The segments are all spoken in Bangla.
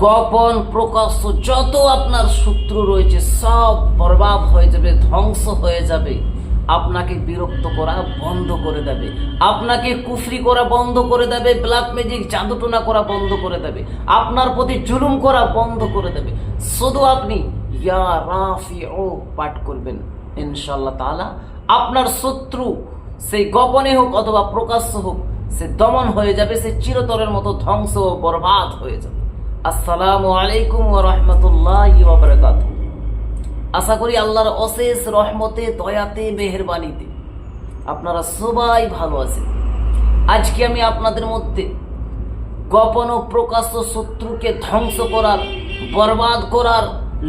গোপন প্রকাশ্য যত আপনার শত্রু রয়েছে, সব বরবাদ হয়ে যাবে, ধ্বংস হয়ে যাবে। আপনাকে বিরক্ত করা বন্ধ করে দেবে। আপনাকে কুফরি করা বন্ধ করে দেবে, ব্ল্যাক ম্যাজিক, জাদুটোনা করা বন্ধ করে দেবে। আপনার প্রতি জুলুম করা বন্ধ করে দেবে। শুধু আপনি ইয়া রাফি ও পাঠ করবেন ইনশাল্লাহ তাআলা। আপনার শত্রু সেই গোপনে হোক অথবা প্রকাশ্য হোক, সে দমন হয়ে যাবে, সে চিরতরের মতো ধ্বংস ও বরবাদ হয়ে যাবে। আসসালামু আলাইকুম ওয়া রাহমাতুল্লাহি ওয়া বারাকাতুহু। আশা করি আল্লাহর অশেষ রহমতে, দয়াতে, মেহেরবানিতে আপনারা সবাই ভালো আছেন। আজকে আমি আপনাদের মধ্যে গোপন ও প্রকাশ্য শত্রুকে ধ্বংস করার, বরবাদ করার,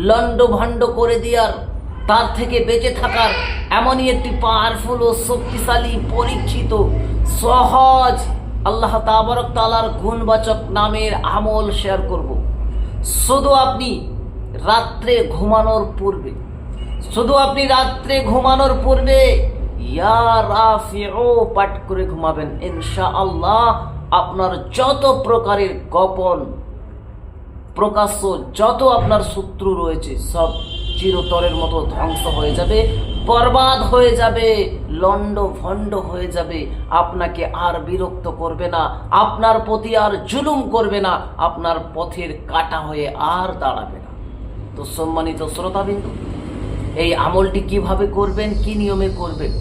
লণ্ডভণ্ড করে দেওয়ার, তার থেকে বেঁচে থাকার এমনই একটি পাওয়ারফুল ও শক্তিশালী, পরীক্ষিত, সহজ আল্লাহ তাবারক তালার গুণবাচক নামের আমল শেয়ার করব। শুধু আপনি রাত্রে ঘুমানোর পূর্বে, শুধু আপনি রাত্রে ঘুমানোর পূর্বে পাঠ করে ঘুমাবেন। ইনশা আল্লাহ আপনার যত প্রকারের গোপন প্রকাশ্য যত আপনার শত্রু রয়েছে, সব চিরতরের মতো ধ্বংস হয়ে যাবে। বরবাদ হয়ে যাবে লন্ড ভণ্ড হয়ে যাবে। আপনাকে আর বিরক্ত করবে না, আপনার প্রতি আর জুলুম করবে না, আপনার পথের কাটা হয়ে আর দাঁড়াবে না। তো সম্মানিত শ্রোতাবিন্দু, এই আমলটি কীভাবে করবেন, কি নিয়মে করবেন,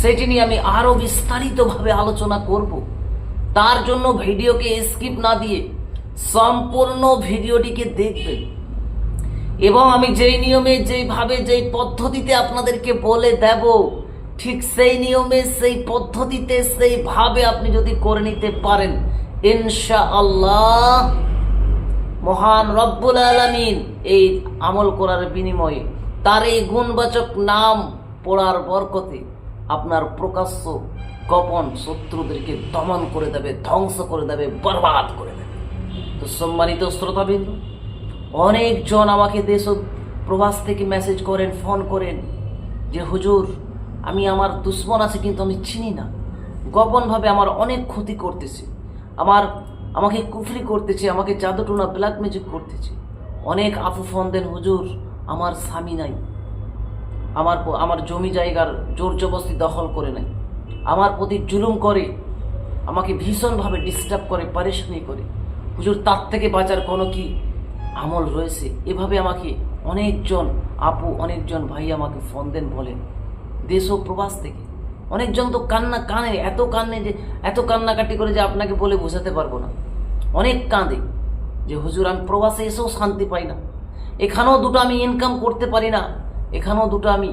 সেটি নিয়ে আমি আরও বিস্তারিতভাবে আলোচনা করব। তার জন্য ভিডিওকে স্কিপ না দিয়ে সম্পূর্ণ ভিডিওটিকে দেখবেন। এবং আমি যেই নিয়মে, যেইভাবে, যেই পদ্ধতিতে আপনাদেরকে বলে দেব, ঠিক সেই নিয়মে, সেই পদ্ধতিতে, সেইভাবে আপনি যদি করে নিতে পারেন ইনশা আল্লাহ মহান রব্বুল আলমিন এই আমল করার বিনিময়ে তার এই গুণবাচক নাম পড়ার বরকতে আপনার প্রকাশ্য গোপন শত্রুদেরকে দমন করে দেবে, ধ্বংস করে দেবে, বরবাদ করে দেবে। তো সম্মানিত শ্রোতাবিন্দু অনেকজন আমাকে দেশ প্রবাস থেকে মেসেজ করেন ফোন করেন যে, হুজুর, আমি আমার দুশ্মন আছে কিন্তু আমি চিনি না। গোপনভাবে আমার অনেক ক্ষতি করতেছে। আমার, আমাকে কুফরি করতেছে, আমাকে জাদুটোনা ব্ল্যাক ম্যাজিক করতেছে। অনেক আফু ফোন দেন, হুজুর, আমার স্বামী নাই। আমার আমার জমি জায়গার জোর জবস্তি দখল করে নেয় আমার প্রতি জুলুম করে, আমাকে ভীষণভাবে ডিস্টার্ব করে, পারেশানি করে। হুজুর, তার থেকে বাঁচার কোনো কি আমল রয়েছে। এভাবে আমাকে অনেকজন, আপু, অনেকজন ভাই আমাকে ফোন দেন, বলেন, দেশ ও প্রবাস থেকে অনেকজন তো কান্না কানে, এত কান্নে যে, এত কান্নাকাটি করে যে আপনাকে বলে বোঝাতে পারব না। অনেক কাঁদে যে, হুজুর, আমি প্রবাসে এসেও শান্তি পাই না। এখানেও দুটো আমি ইনকাম করতে পারি না। এখানেও দুটো আমি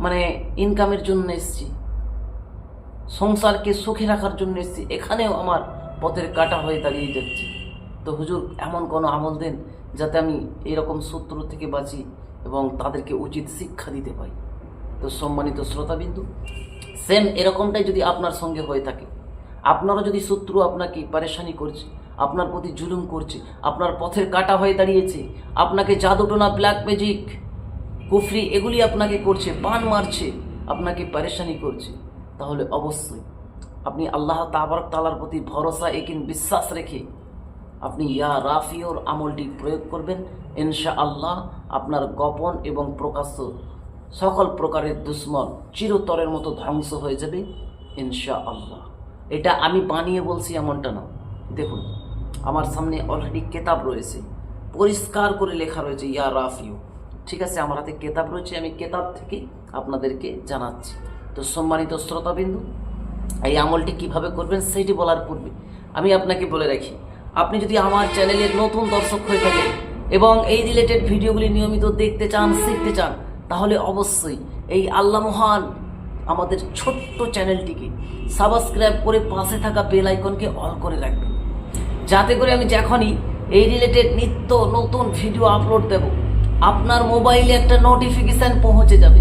মানে ইনকামের জন্য এসেছি। সংসারকে সুখে রাখার জন্য এসেছি। এখানেও আমার পথের কাটা হয়ে দাঁড়িয়ে যাচ্ছে। তো হুজুর, এমন কোনো আমল দেন যাতে আমি এরকম শত্রু থেকে বাঁচি এবং তাদেরকে উচিত শিক্ষা দিতে পারি। তো সম্মানিত শ্রোতাবিন্দু সেম এরকমটাই যদি আপনার সঙ্গে হয়ে থাকে, আপনারও যদি শত্রু আপনাকে পারেশানি করছে, আপনার প্রতি জুলুম করছে, আপনার পথের কাটা হয়ে দাঁড়িয়েছে, আপনাকে জাদুটোনা ব্ল্যাক ম্যাজিক কুফরি এগুলি আপনাকে করছে বান মারছে, আপনাকে পারেশানি করছে, তাহলে অবশ্যই আপনি আল্লাহ তাবার তালার প্রতি ভরসা, একিন বিশ্বাস রেখে আপনি ইয়া রাফিওর আমলটি প্রয়োগ করবেন। ইনশা আল্লাহ আপনার গোপন এবং প্রকাশ্য সকল প্রকারের দুশ্মন চিরতরের মতো ধ্বংস হয়ে যাবে। ইনশা আল্লাহ এটা আমি বানিয়ে বলছি এমনটা না। দেখুন, আমার সামনে অলরেডি কেতাব রয়েছে। পরিষ্কার করে লেখা রয়েছে, ইয়া রাফিও ঠিক আছে, আমার হাতে কেতাব রয়েছে, আমি কেতাব থেকে আপনাদেরকে জানাচ্ছি। তো সম্মানিত শ্রোতাবিন্দু, এই আমলটি কীভাবে করবেন, সেইটি বলার পূর্বে আমি আপনাকে বলে রাখি আপনি যদি আমার চ্যানেলের নতুন দর্শক হয়ে থাকেন এবং এই রিলেটেড ভিডিওগুলি নিয়মিত দেখতে চান, শিখতে চান, তাহলে অবশ্যই এই আল্লাহ মহান আমাদের ছোট্ট চ্যানেলটিকে সাবস্ক্রাইব করে পাশে থাকা বেল আইকনকে অল করে রাখবেন। যাতে করে আমি যখনই এই রিলেটেড নিত্য নতুন ভিডিও আপলোড দেব, আপনার মোবাইলে একটা নোটিফিকেশান পৌঁছে যাবে।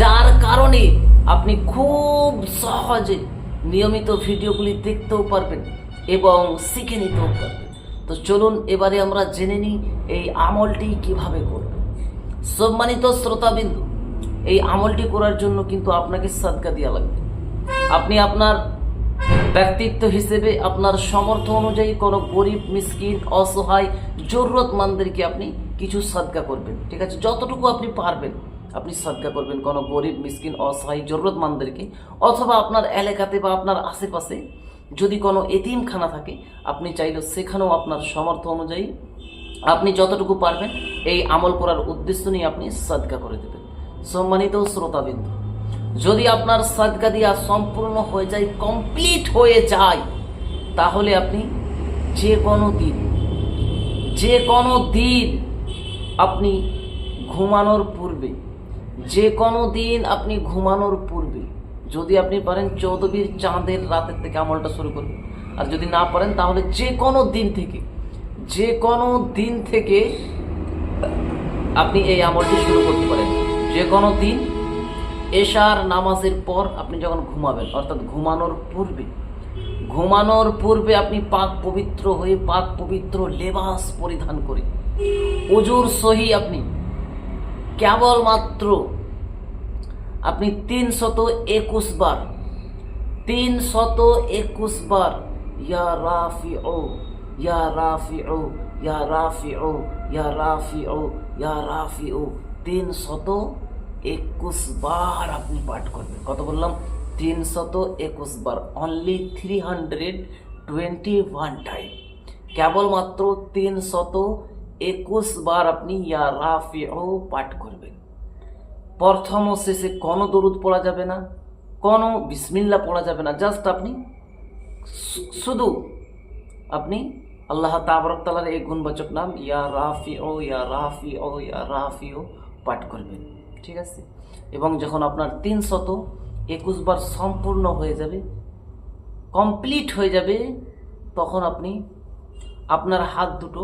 যার কারণে আপনি খুব সহজে নিয়মিত ভিডিওগুলি দেখতেও পারবেন। এবং শিখে নিতেও পারবেন তো চলুন, এবারে আমরা জেনে নিই এই আমলটি কীভাবে করবেন সম্মানিত শ্রোতাবিন্দু, এই আমলটি করার জন্য কিন্তু আপনাকে সাদকা দেওয়া লাগবে। আপনি আপনার ব্যক্তিত্ব হিসেবে, আপনার সমর্থ অনুযায়ী কোনো গরিব, মিসকিন, অসহায়, জরুরতমন্দেরকে আপনি কিছু সদকা করবেন। ঠিক আছে? যতটুকু আপনি পারবেন, আপনি সদকা করবেন কোনো গরিব, মিসকিন, অসহায়, জরুরতমন্দেরকে। অথবা আপনার এলাকাতে বা আপনার আশেপাশে যদি কোনো এতিমখানা থাকে, আপনি চাইলে সেখানেও আপনার সমর্থ অনুযায়ী আপনি যতটুকু পারবেন এই আমল করার উদ্দেশ্য নিয়ে আপনি সদকা করে দেবেন। সম্মানিত শ্রোতাবিন্দু, যদি আপনার সদকা দিয়া সম্পূর্ণ হয়ে যায়, কমপ্লিট হয়ে যায়, তাহলে আপনি যে কোনো দিন, যে কোনো দিন আপনি ঘুমানোর পূর্বে, যে কোনো দিন আপনি ঘুমানোর যদি আপনি পারেন চৌদবীর চাঁদের রাতের থেকে আমলটা শুরু করুন। আর যদি না পারেন, তাহলে যে কোনো দিন থেকে, যে কোনো দিন থেকে আপনি এই আমলটি শুরু করতে পারেন। যে কোনো দিন, এশার নামাজের পর আপনি যখন ঘুমাবেন, অর্থাৎ ঘুমানোর পূর্বে ঘুমানোর পূর্বে আপনি পাক পবিত্র হয়ে পাক পবিত্র লেবাস পরিধান করে, উজুর সহি আপনি কেবলমাত্র আপনি তিন শত একুশ বার তিন শত একুশ বার, ইয়া রাফি ও ইয়া রাফি ও ইয়া রাফি ও ইয়া রাফি ও ইয়া রাফি ও তিন শত একুশ বার আপনি পাঠ করবেন। কত বললাম? তিন শত একুশ বার only three hundred twenty one time কেবলমাত্র তিন শত একুশ বার আপনি ইয়া রাফি ও পাঠ করবেন। প্রথম শেষে কোনো দরুদ পড়া যাবে না, কোনো বিসমিল্লা পড়া যাবে না জাস্ট আপনি শুধু আপনি আল্লাহ তাবরক তালার এই গুণবাচক নাম, ইয়া রাফি ও ইয়া রাফি ও ইয়া রাফি ও পাঠ করবেন, ঠিক আছে? এবং যখন আপনার তিন শত একুশ বার সম্পূর্ণ হয়ে যাবে কমপ্লিট হয়ে যাবে, তখন আপনি আপনার হাত দুটো,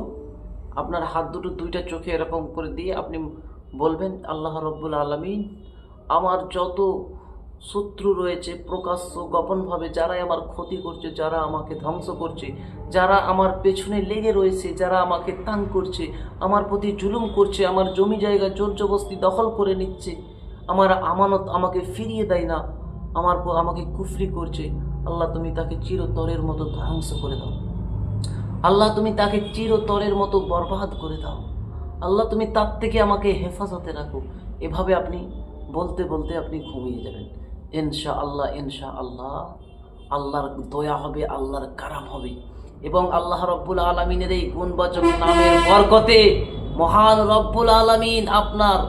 আপনার হাত দুটো দুইটা চোখে এরকম করে দিয়ে আপনি বলবেন, আল্লাহ রব্বুল আলমিন আমার যত শত্রু রয়েছে, প্রকাশ্য গোপনভাবে যারাই আমার ক্ষতি করছে, যারা আমাকে ধ্বংস করছে, যারা আমার পেছনে লেগে রয়েছে, যারা আমাকে তাং করছে, আমার প্রতি জুলুম করছে, আমার জমি জায়গা জোর জবস্তি দখল করে নিচ্ছে, আমার আমানত আমাকে ফিরিয়ে দেয় না, আমার আমাকে কুফরি করছে, আল্লাহ তুমি তাকে চিরতরের মতো ধ্বংস করে দাও। আল্লাহ তুমি তাকে চিরতরের মতো বরবাদ করে দাও। আল্লাহ, তুমি তার থেকে আমাকে হেফাজতে রাখো। এভাবে আপনি বলতে বলতে আপনি ঘুমিয়ে যাবেন। ইনশা আল্লাহ ইনশা আল্লাহ আল্লাহর দয়া হবে, আল্লাহর কারাম হবে। এবং আল্লাহ রব্বুল আলমিনের এই গুণবাচক নামের বরকতে মহান রব্বুল আলমিন আপনার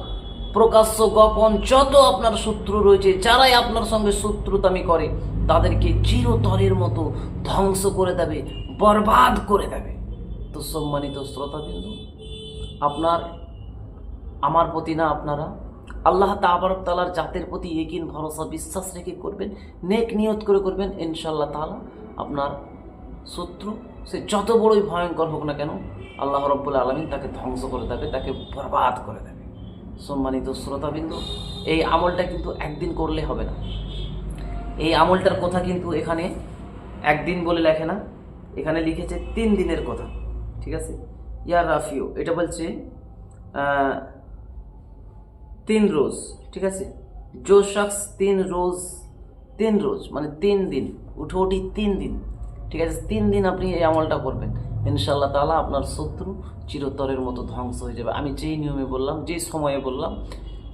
প্রকাশ্য গোপন যত আপনার শত্রু রয়েছে, যারাই আপনার সঙ্গে শত্রুতামি করে, তাদেরকে চিরতরের মতো ধ্বংস করে দেবে, বরবাদ করে দেবে। তো সম্মানিত শ্রোতাবিন্দু আপনার, আমার প্রতি না আপনারা, আল্লাহ তাবারক তালার জাতের প্রতি একিন ভরসা, বিশ্বাস রেখে করবেন, নেক নিয়ত করে করবেন ইনশাল্লাহ তালা আপনার শত্রু, সে যত বড়ই ভয়ঙ্কর হোক না কেন, আল্লাহ রব্বুল আলমিন তাকে ধ্বংস করে দেবে, তাকে বরবাদ করে দেবে। সম্মানিত শ্রোতাবিন্দু, এই আমলটা কিন্তু একদিন করলে হবে না। এই আমলটার কথা কিন্তু এখানে একদিন বলে লেখে না, এখানে লিখেছে তিন দিনের কথা, ঠিক আছে? ইয়ার রাফিও এটা বলছে তিন রোজ, ঠিক আছে? জো শখস তিন রোজ তিন রোজ মানে তিন দিন, উঠে উঠি তিন দিন, ঠিক আছে? তিন দিন আপনি এই আমলটা করবেন। ইনশাল্লাহ তালা আপনার শত্রু চিরতরের মতো ধ্বংস হয়ে যাবে। আমি যেই নিয়মে বললাম, যেই সময়ে বললাম,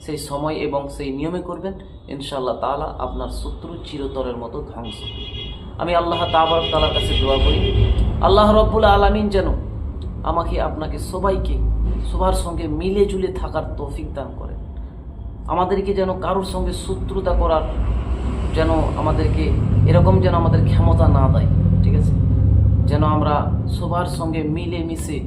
সেই সময় এবং সেই নিয়মে করবেন ইনশাল্লাহ তালা আপনার শত্রু চিরতরের মতো ধ্বংস আমি আল্লাহ তাবার তালার কাছে দোয়া করি, আল্লাহ রব্বুল আলমিন যেন আমাকে আপনাকে সবাইকে, সবার সঙ্গে মিলে জুলে থাকার তৌফিক দান করেন। আমাদেরকে যেন কারোর সঙ্গে শত্রুতা করার যেন আমাদেরকে, এরকম যেন আমাদের ক্ষমতা না দেয়, ঠিক আছে? যেন আমরা সবার সঙ্গে মিলে মিশে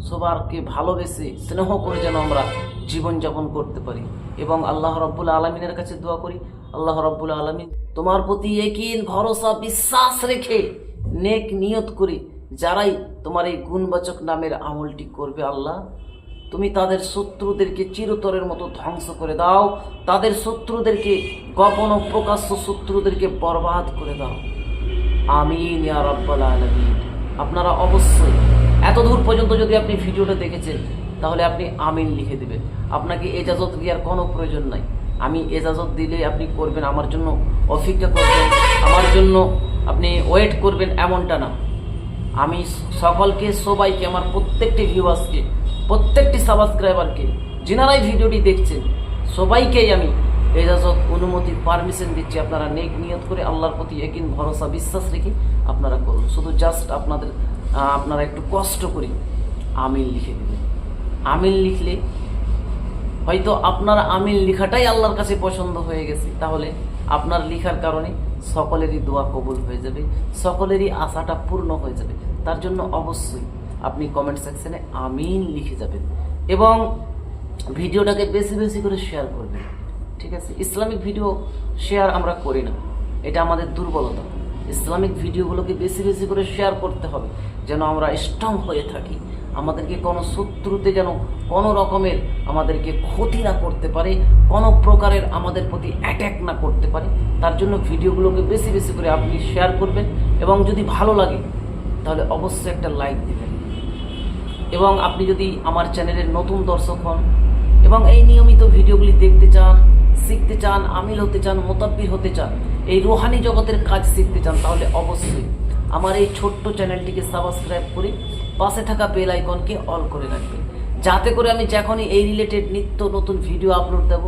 সবারকে ভালোবেসে, স্নেহ করে যেন আমরা জীবনযাপন করতে পারি। এবং আল্লাহ রব্বুল আলমিনের কাছে দোয়া করি, আল্লাহ রব্বুল আলমিন তোমার প্রতি একিন ভরসা, বিশ্বাস রেখে নেক নিয়ত করে যারাই তোমার এই গুণবাচক নামের আমলটি করবে আল্লাহ, তুমি তাদের শত্রুদেরকে চিরতরের মতো ধ্বংস করে দাও, তাদের শত্রুদেরকে গোপন প্রকাশ্য শত্রুদেরকে বরবাদ করে দাও। আমিন আপনারা অবশ্যই এত দূর পর্যন্ত যদি আপনি ভিডিওটা দেখেছেন, তাহলে আপনি আমিন লিখে দেবেন। আপনাকে এজাজত দেওয়ার কোনো প্রয়োজন নাই। আমি এজাজত দিলে আপনি করবেন, আমার জন্য অপেক্ষা করবেন, আমার জন্য আপনি ওয়েট করবেন এমনটা না। আমি সকলকে, সবাইকে, আমার প্রত্যেকটি ভিউয়ার্সকে প্রত্যেকটি সাবস্ক্রাইবারকে যিনারাই ভিডিওটি দেখছেন, সবাইকেই আমি এজাজত অনুমতি পারমিশন দিচ্ছি আপনারা নেক নিয়ত করে আল্লাহর প্রতি একিন ভরসা, বিশ্বাস রেখে আপনারা করুন। শুধু জাস্ট আপনাদের আপনারা একটু কষ্ট করে আমিল লিখে দেবেন। আমিল লিখলে হয়তো আপনার আমিল লেখাটাই আল্লাহর কাছে পছন্দ হয়ে গেছে। তাহলে আপনার লেখার কারণে সকলেরই দোয়া কবুল হয়ে যাবে, সকলেরই আশাটা পূর্ণ হয়ে যাবে। তার জন্য অবশ্যই আপনি কমেন্ট সেকশনে আমিন লিখে যাবেন এবং ভিডিওটাকে বেশি বেশি করে শেয়ার করবেন। ঠিক আছে? ইসলামিক ভিডিও শেয়ার আমরা করি না। এটা আমাদের দুর্বলতা। ইসলামিক ভিডিওগুলোকে বেশি বেশি করে শেয়ার করতে হবে যেন আমরা স্ট্রং হয়ে থাকি। আমাদেরকে কোনো শত্রুতে যেন কোনো রকমের আমাদেরকে ক্ষতি না করতে পারে, কোনো প্রকারের আমাদের প্রতি অ্যাট্যাক না করতে পারে, তার জন্য ভিডিওগুলোকে বেশি বেশি করে আপনি শেয়ার করবেন এবং যদি ভালো লাগে, তাহলে অবশ্যই একটা লাইক দেবেন। এবং আপনি যদি আমার চ্যানেলের নতুন দর্শক হন এবং এই নিয়মিত ভিডিওগুলি দেখতে চান, শিখতে চান, আমিল হতে চান, মোতাব্বির হতে চান, এই রোহানি জগতের কাজ শিখতে চান, তাহলে অবশ্যই আমার এই ছোট্ট চ্যানেলটিকে সাবস্ক্রাইব করে পাশে থাকা বেল আইকনকে অল করে রাখবেন যাতে করে আমি যখনই এই রিলেটেড নিত্য নতুন ভিডিও আপলোড দেব,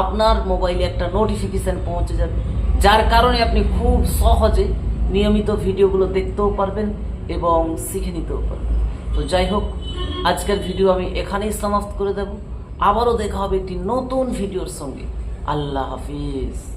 আপনার মোবাইলে একটা নোটিফিকেশান পৌঁছে যাবে। যার কারণে আপনি খুব সহজে নিয়মিত ভিডিওগুলো দেখতেও পারবেন এবং শিখে নিতেও পারবেন। তো যাই হোক, আজকের ভিডিও আমি এখানেই সমাপ্ত করে দেব। আবারও দেখা হবে একটি নতুন ভিডিওর সঙ্গে। আল্লাহ হাফিজ।